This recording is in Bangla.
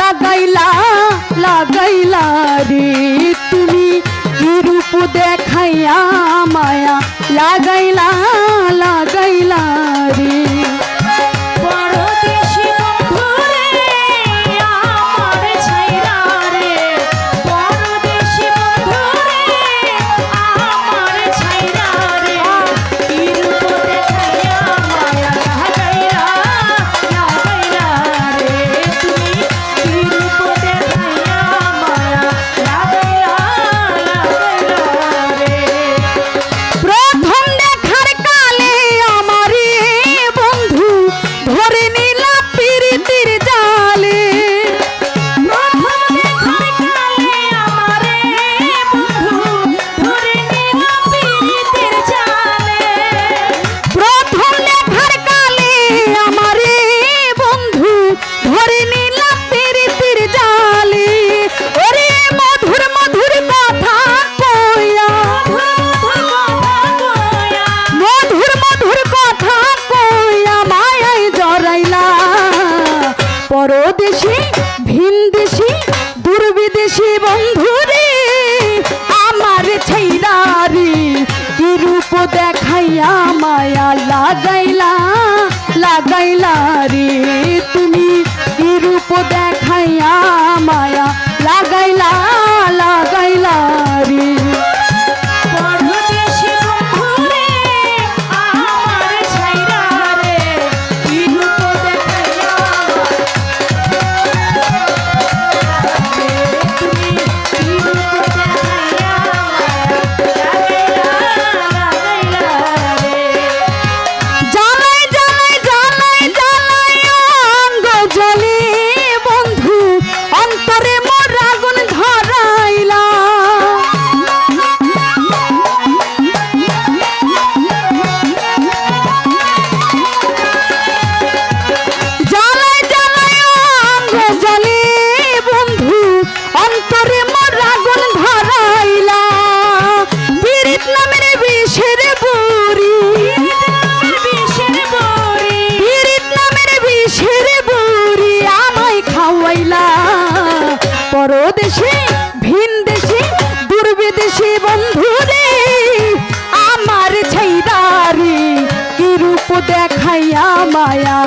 লাগাইলা লাগাইলা রে তুমি রূপ দেখাইয়া মায়া লাগাইলা। লাগাইলা লাগাইলা রে। দেশে ভিন দেশে দুর্বিদেশে বন্ধু রে আমার ছাইদারি কি রূপ দেখাইয়া মায়া